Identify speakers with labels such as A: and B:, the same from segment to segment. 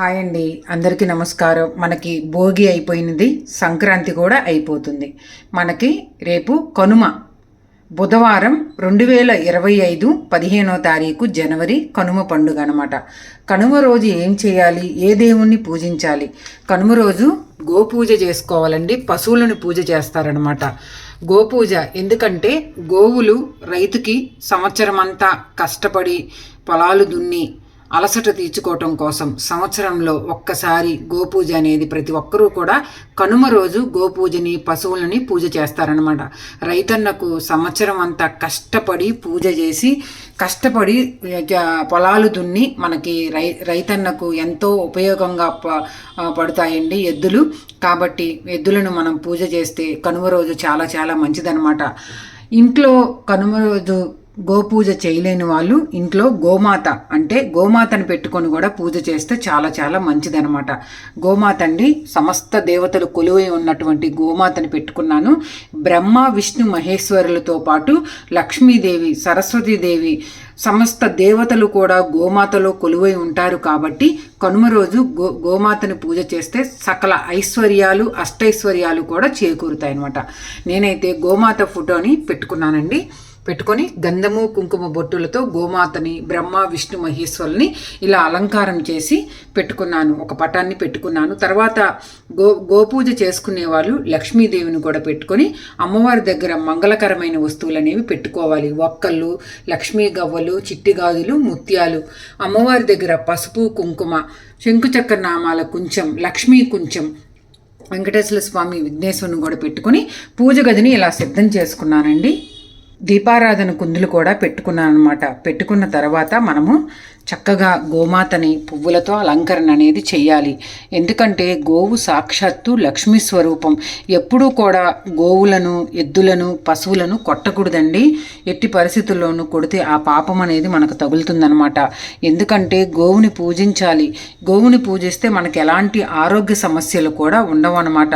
A: Hi అండి. అందరికీ నమస్కారం. మనకి భోగి అయిపోయినది సంక్రాంతి కూడా అయిపోతుంది. మనకి రేపు కనుమ బుధవారం రెండు వేల ఇరవై ఐదు పదిహేనో తారీఖు జనవరి కనుమ పండుగ అనమాట కనుమ రోజు ఏం చేయాలి? ఏ దేవుణ్ణి పూజించాలి? కనుమ రోజు గోపూజ చేసుకోవాలండి. పశువులను పూజ చేస్తారనమాట గోపూజ ఎందుకంటే గోవులు రైతుకి సంవత్సరం అంతా కష్టపడి పొలాలు దున్ని అలసట తీర్చుకోవటం కోసం సంవత్సరంలో ఒక్కసారి గోపూజ అనేది ప్రతి ఒక్కరూ కూడా కనుమ రోజు గోపూజని పశువులని పూజ చేస్తారనమాట రైతన్నకు సంవత్సరం అంతా కష్టపడి పూజ చేసి కష్టపడి పొలాలు దున్ని మనకి రై రైతన్నకు ఎంతో ఉపయోగంగా ప- పడతాయండి ఎద్దులు. కాబట్టి ఎద్దులను మనం పూజ చేస్తే కనుమ రోజు చాలా చాలా మంచిదనమాట ఇంట్లో కనుమ రోజు గోపూజ చేయలేని వాళ్ళు ఇంట్లో గోమాత అంటే గోమాతను పెట్టుకొని కూడా పూజ చేస్తే చాలా చాలా మంచిదనమాట గోమాత అండి సమస్త దేవతలు కొలువై ఉన్నటువంటి గోమాతని పెట్టుకున్నాను. బ్రహ్మ విష్ణు మహేశ్వరులతో పాటు లక్ష్మీదేవి సరస్వతీదేవి సమస్త దేవతలు కూడా గోమాతలో కొలువై ఉంటారు కాబట్టి కనుమ రోజు గో గోమాతని పూజ చేస్తే సకల ఐశ్వర్యాలు అష్టైశ్వర్యాలు కూడా చేకూరుతాయి అనమాట నేనైతే గోమాత ఫోటోని పెట్టుకున్నానండి. పెట్టుకొని గంధము కుంకుమ బొట్టులతో గోమాతని బ్రహ్మ విష్ణు మహేశ్వరుని ఇలా అలంకారం చేసి పెట్టుకున్నాను. ఒక పటాన్ని పెట్టుకున్నాను. తర్వాత గో గోపూజ చేసుకునే వాళ్ళు లక్ష్మీదేవిని కూడా పెట్టుకొని అమ్మవారి దగ్గర మంగళకరమైన వస్తువులు అనేవి పెట్టుకోవాలి. ఒక్కళ్ళు లక్ష్మీ గవ్వలు చిట్టి గాజులు ముత్యాలు. అమ్మవారి దగ్గర పసుపు కుంకుమ శంకుచక్ర నామాల కుంచం లక్ష్మీ కుంచం వెంకటేశ్వర స్వామి విఘ్నేశ్వరుని కూడా పెట్టుకొని పూజ గదిని ఇలా సిద్ధం చేసుకున్నానండి. దీపారాధన కుందులు కూడా పెట్టుకున్నాను అనమాట పెట్టుకున్న తర్వాత మనము చక్కగా గోమాతని పువ్వులతో అలంకరణ అనేది చేయాలి ఎందుకంటే గోవు సాక్షాత్తు లక్ష్మీ స్వరూపం. ఎప్పుడూ కూడా గోవులను ఎద్దులను పశువులను కొట్టకూడదండి. ఎట్టి పరిస్థితుల్లోనూ కొడితే ఆ పాపం అనేది మనకు తగులుతుందనమాట ఎందుకంటే గోవుని పూజించాలి. గోవుని పూజిస్తే మనకు ఎలాంటి ఆరోగ్య సమస్యలు కూడా ఉండవన్నమాట.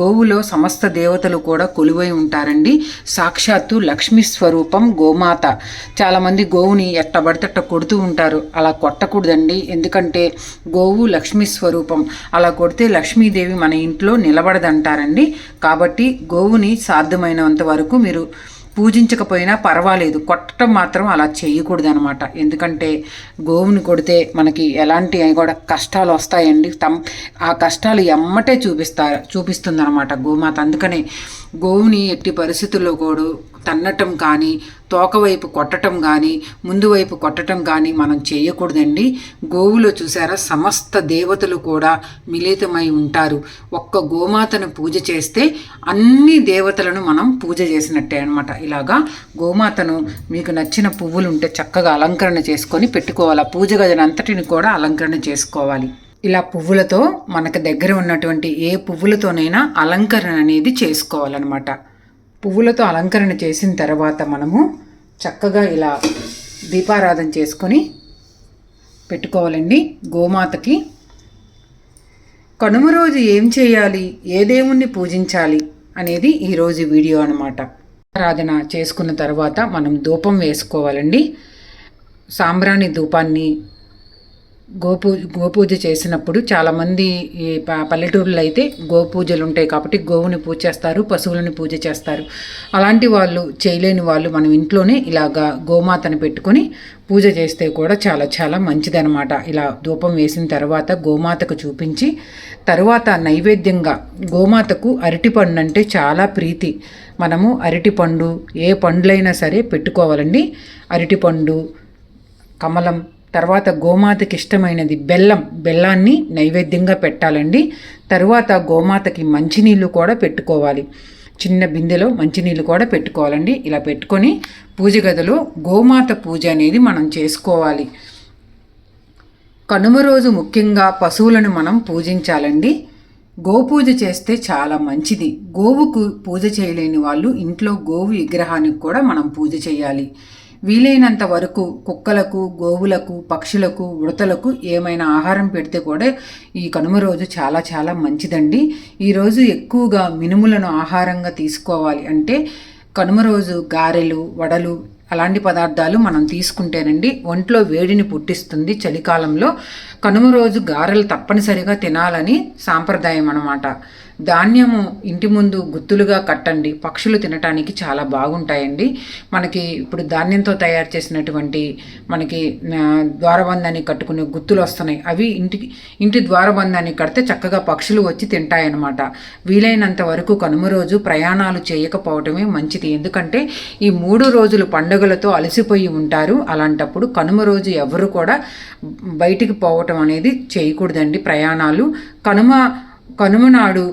A: గోవులో సమస్త దేవతలు కూడా కొలువై ఉంటారండి. సాక్షాత్తు లక్ష్మీ స్వరూపం గోమాత. చాలామంది గోవుని ఎట్టబడితేట్ట కొడుతూ ఉంటారు. అలా కొట్టకూడదండి. ఎందుకంటే గోవు లక్ష్మీ స్వరూపం. అలా కొడితే లక్ష్మీదేవి మన ఇంట్లో నిలబడదంటారండి. కాబట్టి గోవుని సాధ్యమైనంత వరకు మీరు పూజించకపోయినా పర్వాలేదు. కొట్టడం మాత్రం అలా చేయకూడదనమాట ఎందుకంటే గోవుని కొడితే మనకి ఎలాంటి కూడా కష్టాలు వస్తాయండి. తమ్ ఆ కష్టాలు ఎమ్మటే చూపిస్తారు చూపిస్తుందనమాట గోమాత. అందుకనే గోవుని ఎట్టి పరిస్థితుల్లో కూడా తన్నటం కానీ తోక వైపు కొట్టటం కానీ ముందు వైపు కొట్టటం కానీ మనం చేయకూడదండి. గోవులో చూసారా? సమస్త దేవతలు కూడా మిళితమై ఉంటారు. ఒక్క గోమాతను పూజ చేస్తే అన్ని దేవతలను మనం పూజ చేసినట్టే అనమాట ఇలాగా గోమాతను మీకు నచ్చిన పువ్వులు ఉంటే చక్కగా అలంకరణ చేసుకొని పెట్టుకోవాలి. పూజ గదిని అంతటిని కూడా అలంకరణ చేసుకోవాలి. ఇలా పువ్వులతో మనకు దగ్గర ఉన్నటువంటి ఏ పువ్వులతోనైనా అలంకరణ అనేది చేసుకోవాలన్నమాట. పువ్వులతో అలంకరణ చేసిన తర్వాత మనము చక్కగా ఇలా దీపారాధన చేసుకొని పెట్టుకోవాలండి. గోమాతకి కనుమ రోజు ఏం చేయాలి? ఏ దేవుణ్ణి పూజించాలి? అనేది ఈరోజు వీడియో అనమాట ఆరాధన చేసుకున్న తర్వాత మనం ధూపం వేసుకోవాలండి. సాంబ్రాణి ధూపాన్ని గోపూ గోపూజ చేసినప్పుడు చాలామంది ఈ ప- పల్లెటూరులో అయితే గోపూజలు ఉంటాయి కాబట్టి గోవుని పూజ చేస్తారు పశువులను పూజ చేస్తారు. అలాంటి వాళ్ళు చేయలేని వాళ్ళు మనం ఇంట్లోనే ఇలాగా గోమాతను పెట్టుకొని పూజ చేస్తే కూడా చాలా చాలా మంచిదనమాట ఇలా ధూపం వేసిన తర్వాత గోమాతకు చూపించి తర్వాత నైవేద్యంగా గోమాతకు అరటిపండు అంటే చాలా ప్రీతి. మనము అరటిపండు ఏ పండ్లైనా సరే పెట్టుకోవాలండి. అరటిపండు కమలం తర్వాత గోమాతకి ఇష్టమైనది బెల్లం. బెల్లాన్ని నైవేద్యంగా పెట్టాలండి. తర్వాత గోమాతకి మంచినీళ్ళు కూడా పెట్టుకోవాలి. చిన్న బిందెలో మంచినీళ్ళు కూడా పెట్టుకోవాలండి. ఇలా పెట్టుకొని పూజ గదిలో గోమాత పూజ అనేది మనం చేసుకోవాలి. కనుమ రోజు ముఖ్యంగా పశువులను మనం పూజించాలండి. గోపూజ చేస్తే చాలా మంచిది. గోవుకు పూజ చేయలేని వాళ్ళు ఇంట్లో గోవు విగ్రహానికి కూడా మనం పూజ చేయాలి. వీలైనంత వరకు కుక్కలకు గోవులకు పక్షులకు ఉడతలకు ఏమైనా ఆహారం పెడితే కూడా ఈ కనుమ రోజు చాలా చాలా మంచిదండి. ఈరోజు ఎక్కువగా మినుములను ఆహారంగా తీసుకోవాలి అంటే కనుమ రోజు గారెలు వడలు అలాంటి పదార్థాలు మనం తీసుకుంటేనండి ఒంట్లో వేడిని పుట్టిస్తుంది చలికాలంలో. కనుమ రోజు గారెలు తప్పనిసరిగా తినాలని సాంప్రదాయం అన్నమాట. ధాన్యము ఇంటి ముందు గుత్తులుగా కట్టండి పక్షులు తినటానికి చాలా బాగుంటాయండి. మనకి ఇప్పుడు ధాన్యంతో తయారు చేసినటువంటి మనకి ద్వారబంధాన్ని కట్టుకునే గుత్తులు వస్తున్నాయి. అవి ఇంటికి ఇంటి ద్వారబంధాన్ని కడితే చక్కగా పక్షులు వచ్చి తింటాయన్నమాట. వీలైనంత వరకు కనుమ రోజు ప్రయాణాలు చేయకపోవటమే మంచిది. ఎందుకంటే ఈ మూడు రోజులు పండుగలతో అలసిపోయి ఉంటారు. అలాంటప్పుడు కనుమ రోజు ఎవరు కూడా బయటికి పోవటం అనేది చేయకూడదండి ప్రయాణాలు. కనుమ కనుమ నాడు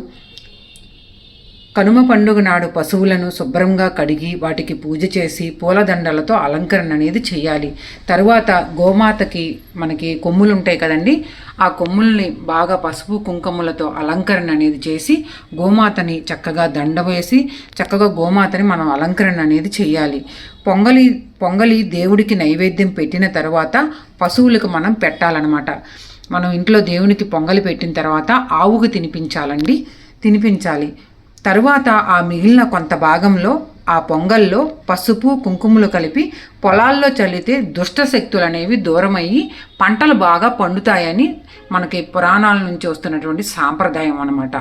A: కనుమ పండుగ నాడు పశువులను శుభ్రంగా కడిగి వాటికి పూజ చేసి పూలదండలతో అలంకరణ అనేది చేయాలి. తరువాత గోమాతకి మనకి కొమ్ములు ఉంటాయి కదండి ఆ కొమ్ముల్ని బాగా పసుపు కుంకుమలతో అలంకరణ అనేది చేసి గోమాతని చక్కగా దండ వేసి చక్కగా గోమాతని మనం అలంకరణ అనేది చేయాలి. పొంగలి పొంగలి దేవుడికి నైవేద్యం పెట్టిన తర్వాత పశువులకు మనం పెట్టాలన్నమాట. మనం ఇంట్లో దేవునికి పొంగలి పెట్టిన తర్వాత ఆవుకు తినిపించాలండి. తినిపించాలి. తరువాత ఆ మిగిలిన కొంత భాగంలో ఆ పొంగల్లో పసుపు కుంకుమలు కలిపి పొలాల్లో చల్లితే దుష్ట శక్తులు అనేవి దూరమయ్యి పంటలు బాగా పండుతాయని మనకి పురాణాల నుంచి వస్తున్నటువంటి సాంప్రదాయం అనమాట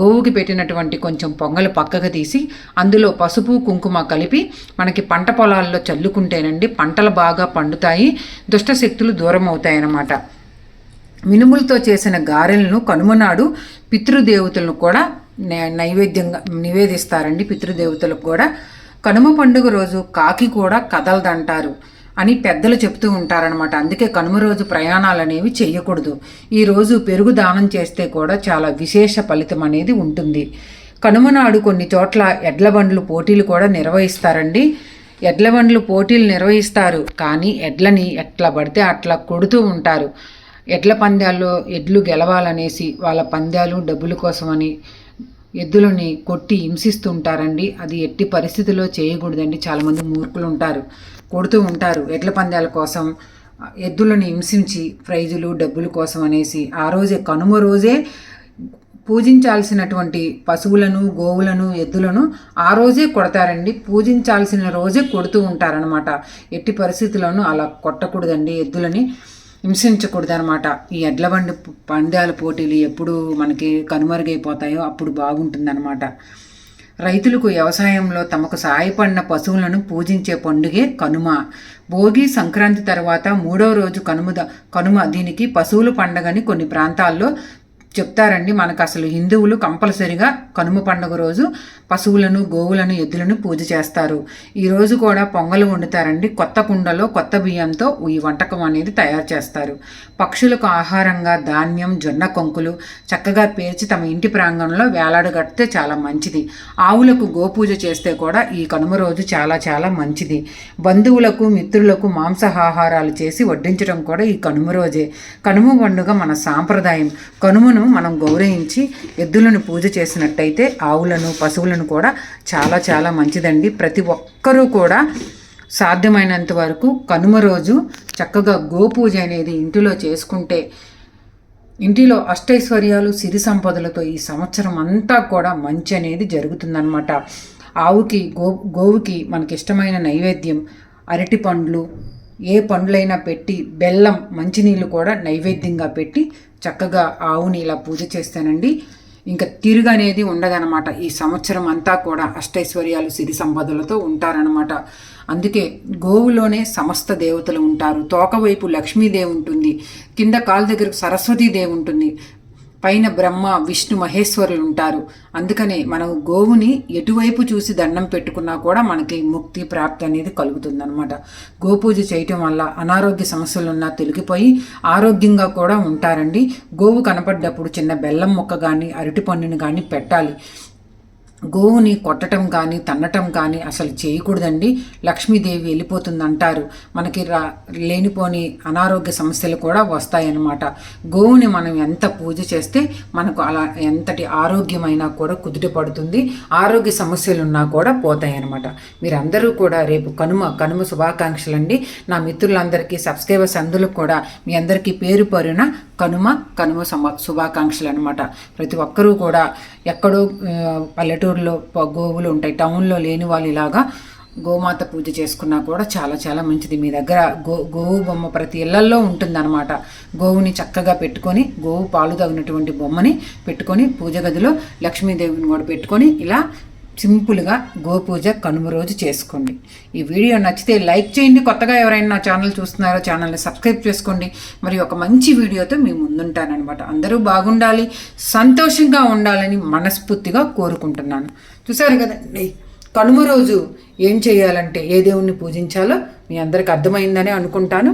A: గోవుకి పెట్టినటువంటి కొంచెం పొంగలు పక్కకు తీసి అందులో పసుపు కుంకుమ కలిపి మనకి పంట పొలాల్లో చల్లుకుంటేనండి పంటలు బాగా పండుతాయి దుష్ట శక్తులు దూరం అవుతాయన్నమాట మినుములతో చేసిన గారెలను కనుమనాడు పితృదేవతలను కూడా నైవేద్యంగా నివేదిస్తారండి పితృదేవతలకు కూడా. కనుమ పండుగ రోజు కాకి కూడా కదలదంటారు అని పెద్దలు చెప్తూ ఉంటారనమాట అందుకే కనుమ రోజు ప్రయాణాలు అనేవి చేయకూడదు. ఈ రోజు పెరుగు దానం చేస్తే కూడా చాలా విశేష ఫలితం అనేది ఉంటుంది. కనుమ నాడు కొన్ని చోట్ల ఎడ్ల బండ్లు పోటీలు కూడా నిర్వహిస్తారండి. ఎడ్ల బండ్లు పోటీలు నిర్వహిస్తారు. కానీ ఎడ్లని ఎట్లా పడితే అట్లా కొడుతూ ఉంటారు. ఎడ్ల పందాల్లో ఎడ్లు గెలవాలనేసి వాళ్ళ పందాలు డబ్బుల కోసమని ఎద్దులని కొట్టి హింసిస్తుంటారండి. అది ఎట్టి పరిస్థితిలో చేయకూడదండి. చాలామంది మూర్ఖులు ఉంటారు కొడుతూ ఉంటారు ఎడ్ల పందాల కోసం. ఎద్దులను హింసించి ప్రైజులు డబ్బుల కోసం అనేసి ఆ రోజే కనుమ రోజే పూజించాల్సినటువంటి పశువులను గోవులను ఎద్దులను ఆ రోజే కొడతారండి. పూజించాల్సిన రోజే కొడుతూ ఉంటారనమాట ఎట్టి పరిస్థితుల్లోనూ అలా కొట్టకూడదండి ఎద్దులని. హింసించకూడదు అనమాట ఈ ఎడ్ల బండి పందాల పోటీలు ఎప్పుడు మనకి కనుమరుగైపోతాయో అప్పుడు బాగుంటుందన్నమాట. రైతులకు వ్యవసాయంలో తమకు సహాయపడిన పశువులను పూజించే పండుగే కనుమ. భోగి సంక్రాంతి తర్వాత మూడో రోజు కనుమ కనుమ దీనికి పశువుల పండగని కొన్ని ప్రాంతాల్లో చెప్తారండి. మనకు అసలు హిందువులు కంపల్సరిగా కనుమ పండుగ రోజు పశువులను గోవులను ఎద్దులను పూజ చేస్తారు. ఈరోజు కూడా పొంగలు వండుతారండి. కొత్త కుండలో కొత్త బియ్యంతో ఈ వంటకం అనేది తయారు చేస్తారు. పక్షులకు ఆహారంగా ధాన్యం జొన్న కొంకులు చక్కగా పేర్చి తమ ఇంటి ప్రాంగణంలో వేలాడగడితే చాలా మంచిది. ఆవులకు గోపూజ చేస్తే కూడా ఈ కనుమ రోజు చాలా చాలా మంచిది. బంధువులకు మిత్రులకు మాంసాహారాలు చేసి వడ్డించడం కూడా ఈ కనుమ రోజే. కనుమ పండుగ మన సాంప్రదాయం. కనుమను మనం గౌరవించి ఎద్దులను పూజ చేసినట్టయితే ఆవులను పశువులను కూడా చాలా చాలా మంచిదండి. ప్రతి ఒక్కరూ కూడా సాధ్యమైనంత వరకు కనుమ రోజు చక్కగా గోపూజ అనేది ఇంటిలో చేసుకుంటే ఇంటిలో అష్టైశ్వర్యాలు సిరి సంపదలతో ఈ సంవత్సరం అంతా కూడా మంచి అనేది జరుగుతుందన్నమాట. ఆవుకి గో గోవుకి మనకి ఇష్టమైన నైవేద్యం అరటి పండ్లు ఏ పండ్లైనా పెట్టి బెల్లం మంచినీళ్ళు కూడా నైవేద్యంగా పెట్టి చక్కగా ఆవుని ఇలా పూజ చేస్తానండి. ఇంకా తిరుగు అనేది ఈ సంవత్సరం అంతా కూడా అష్టైశ్వర్యాలు సిరి సంపదలతో ఉంటారనమాట అందుకే గోవులోనే సమస్త దేవతలు ఉంటారు. తోకవైపు లక్ష్మీదేవి ఉంటుంది. కింద కాలు దగ్గర సరస్వతీదేవి ఉంటుంది. పైన బ్రహ్మ విష్ణు మహేశ్వరులు ఉంటారు. అందుకనే మనం గోవుని ఎటువైపు చూసి దండం పెట్టుకున్నా కూడా మనకి ముక్తి ప్రాప్తి అనేది కలుగుతుందన్నమాట. గోపూజ చేయటం వల్ల అనారోగ్య సమస్యలున్నా తొలగిపోయి ఆరోగ్యంగా కూడా ఉంటారండి. గోవు కనపడ్డప్పుడు చిన్న బెల్లం ముక్క కానీ అరటి పండుని కానీ పెట్టాలి. గోవుని కొట్టడం కానీ తన్నటం కానీ అసలు చేయకూడదండి. లక్ష్మీదేవి వెళ్ళిపోతుంది అంటారు మనకి రా లేనిపోని అనారోగ్య సమస్యలు కూడా వస్తాయన్నమాట. గోవుని మనం ఎంత పూజ చేస్తే మనకు అలా ఎంతటి ఆరోగ్యమైనా కూడా కుదుట పడుతుంది. ఆరోగ్య సమస్యలు ఉన్నా కూడా పోతాయన్నమాట. మీరందరూ కూడా రేపు కనుమ కనుమ శుభాకాంక్షలు అండి నా మిత్రులందరికీ సబ్స్క్రైబర్స్ అందరూ కూడా మీ అందరికీ పేరు పరున కనుమ కనుమ శుభ శుభాకాంక్షలు అనమాట ప్రతి ఒక్కరూ కూడా ఎక్కడో పల్లెటూరులో గోవులు ఉంటాయి టౌన్లో లేని వాళ్ళు ఇలాగా గోమాత పూజ చేసుకున్నా కూడా చాలా చాలా మంచిది. మీ దగ్గర గో గోవు బొమ్మ ప్రతి ఇళ్ళల్లో ఉంటుందన్నమాట. గోవుని చక్కగా పెట్టుకొని గోవు పాలు తగినటువంటి బొమ్మని పెట్టుకొని పూజ గదిలో లక్ష్మీదేవిని కూడా పెట్టుకొని ఇలా సింపుల్గా గోపూజ కనుమ రోజు చేసుకోండి. ఈ వీడియో నచ్చితే లైక్ చేయండి. కొత్తగా ఎవరైనా నా ఛానల్ చూస్తున్నారో ఛానల్ని సబ్స్క్రైబ్ చేసుకోండి. మరి ఒక మంచి వీడియోతో మీ ముందుంటానమాట అందరూ బాగుండాలి సంతోషంగా ఉండాలని మనస్ఫూర్తిగా కోరుకుంటున్నాను. చూసారు కదండి కనుమ రోజు ఏం చేయాలంటే ఏ దేవుణ్ణి పూజించాలో మీ అందరికి అర్థమైందని అనుకుంటాను.